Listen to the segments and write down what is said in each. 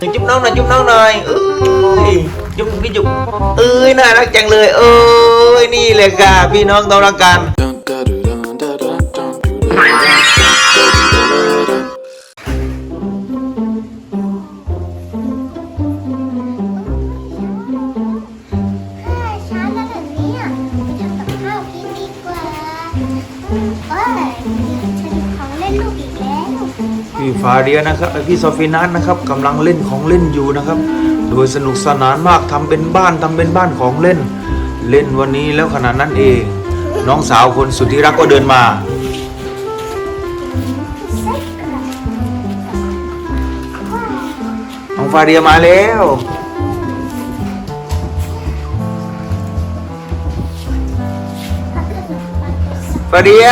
จุ๊บน้องหน่อยจุ๊บน้องหน่อยเอ้ยจุ๊บพี่จุ๊บเอ้ยน่ารักจังเลยเอ้ยนี่เลยค่ะพี่น้องต้องรักกัน พี่ฟาเดียนะครับพี่โซฟีนัทนะครับกำลังเล่นของเล่นอยู่นะครับ โดยสนุกสนานมากทำเป็นบ้านทำเป็นบ้านของเล่น เล่นวันนี้แล้วขนาดนั้นเอง น้องสาวคนสุดที่รักก็เดินมาน้องฟาเดียมาแล้วฟาเดีย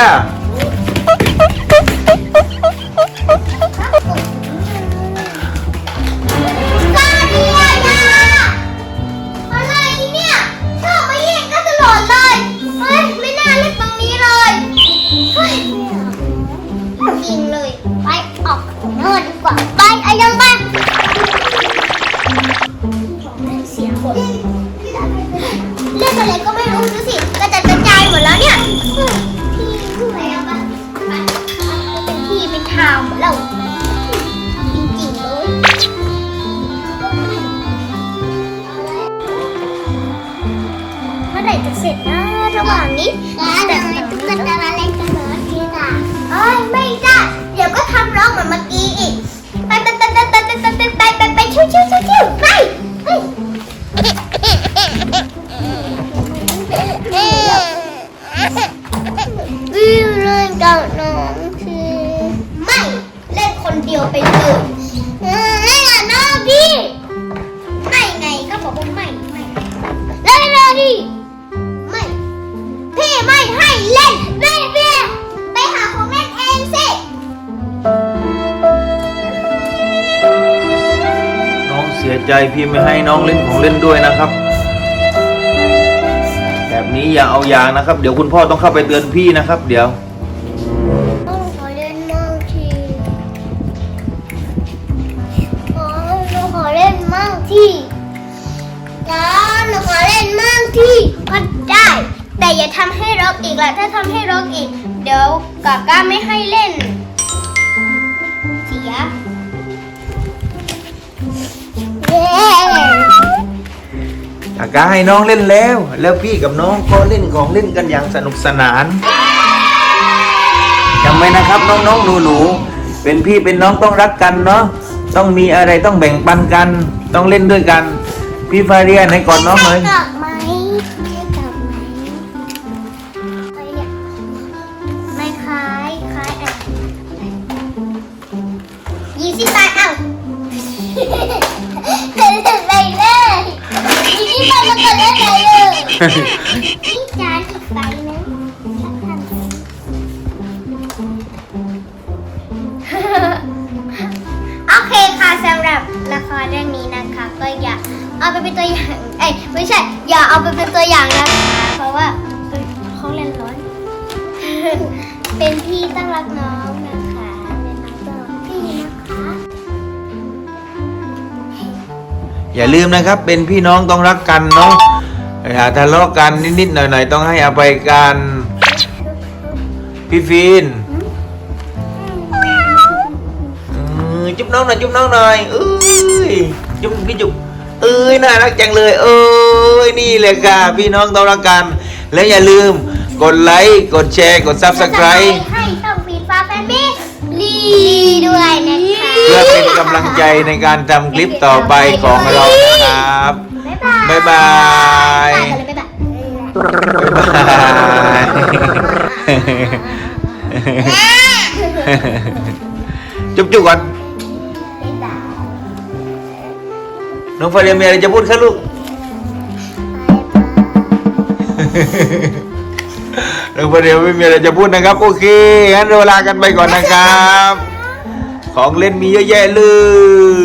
งเลย ไปออกนอกดีกว่า ไปไอ้ยังไปเสียคนเล่นอะไรก็ไม่รู้ดูสิกระจัดกระจายหมดแล้วเนี่ยพี่ไปเอาปะไปเป็นที่เป็นทางหมดแล้วจริงๆเลยเมื่อไหร่จะเสร็จนะระหว่างนี้แต่ ยวไปเลยเออเล่นกับน้อพี่ไม่ไงก็บอกว่าไม่ไม่เล่นเลยดิไม่พี่ไม่ให้เล่นแม่เบี้ยไปหาของเล่นเองสิน้องเสียใจพี่ไม่ให้น้องเล่นของเล่นด้วยนะครับ แบบนี้อย่าเอาอย่างนะครับ เดี๋ยวคุณพ่อต้องเข้าไปเตือนพี่นะครับ เดี๋ยว นมั่งทีนะหนูขอเล่นมั่งทีก็ได้ แต่อย่าทำให้รกอีกละถ้าทำให้รกอีก เดี๋ยวกาก้าไม่ให้เล่น เสียเย้อากาให้น้องเล่นแล้ว แล้วพี่กับน้องก็เล่นของเล่นกันอย่างสนุกสนานจำไว้นะครับน้องๆหนูๆเป็นพี่เป็นน้องต้องรักกันเนาะ ต้องมีอะไรต้องแบ่งปันกัน ต้องเล่นด้วยกัน พี่ฟาเรียไหนกอดน้องหน่อยให้กลับไหมให้กลับไหมไปเนี่ยไม่คล้ายคล้ายอะยี่สิบบาทเอ้าเกิดอะไรเลยยี่สิบบาทมันเกิดอะไรเลยนี่จานอีกใบนึง คค่ะสำหรับละครเรื่องนี้นะคะ ก็อย่าเอาไปเป็นตัวอย่างเอ้ยไม่ใช่ อย่าเอาไปเป็นตัวอย่างนะคะเพราะว่าเอ้ยเขาเล่นร้อน เป็นพี่ต้องรักน้องนะคะเป็นน้องต้องรักพี่นะคะ อย่าลืมนะครับ เป็นพี่น้องต้องรักกันเนาะอย่าทะเลาะกันนิดๆหน่อยๆ ต้องให้อภัยกัน พี่ฟีน จุ๊บน้องหน่อยจุ๊บน้องหน่อยเอ้ยจุ๊บพี่จุ๊บเอ้ยน่ารักจังเลยเอ้ยนี่เลยค่ะพี่น้องต้องรักกัน และอย่าลืมกดไลค์กดแชร์กด subscribe ให้ช่องฟีดฟ้าแฟนบี้ลีด้วยนะคะเพื่อเป็นกำลังใจในการทำคลิปต่อไปของเรานะครับบ๊ายบายบ๊ายบายบ๊ายบายบ๊ายบายบ๊ายบายจุ๊บจุ๊บก่อน น้องฟาเรียมีอะไรจะพูดคะลูก น้องฟาเรียไม่มีอะไรจะพูดนะครับ โอเคงั้นเราลากันไปก่อนนะครับ ของเล่นมีเยอะแยะเลย